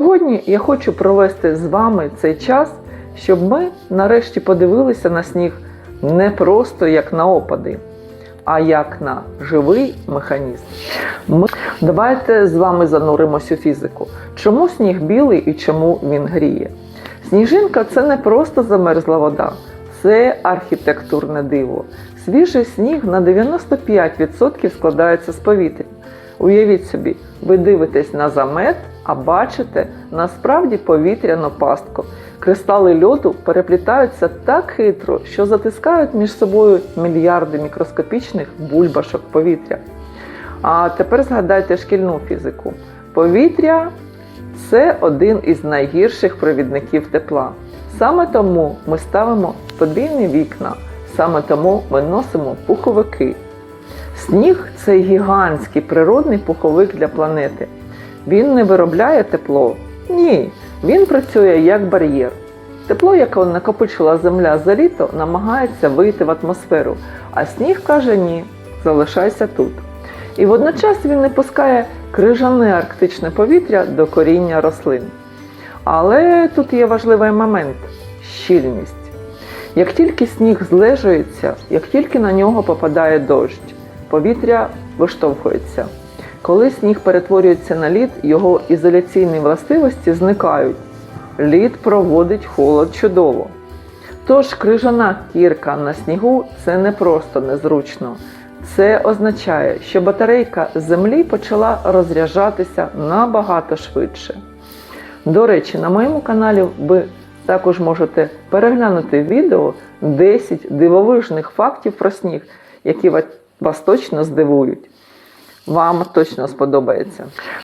Сьогодні я хочу провести з вами цей час, щоб ми нарешті подивилися на сніг не просто як на опади, а як на живий механізм. Ми... Давайте з вами зануримось у фізику. Чому сніг білий і чому він гріє? Сніжинка це не просто замерзла вода, це архітектурне диво. Свіжий сніг на 95% складається з повітря. Уявіть собі, ви дивитесь на замет, а бачите насправді повітряну пастку. Кристали льоду переплітаються так хитро, що затискають між собою мільярди мікроскопічних бульбашок повітря. А тепер згадайте шкільну фізику. Повітря це один із найгірших провідників тепла. Саме тому ми ставимо подвійні вікна, саме тому ми носимо пуховики. Сніг це гігантський природний пуховик для планети. Він не виробляє тепло. Ні, він працює як бар'єр. Тепло, яке накопичила земля за літо, намагається вийти в атмосферу, а сніг каже ні, залишайся тут. І водночас він не пускає крижане арктичне повітря до коріння рослин. Але тут є важливий момент щільність. Як тільки сніг злежується, як тільки на нього попадає дощ, повітря виштовхується. Коли сніг перетворюється на лід, його ізоляційні властивості зникають. Лід проводить холод чудово. Тож крижана кірка на снігу це не просто незручно. Це означає, що батарейка землі почала розряджатися набагато швидше. До речі, на моєму каналі ви також можете переглянути відео 10 дивовижних фактів про сніг, які вас точно здивують. Вам точно сподобається.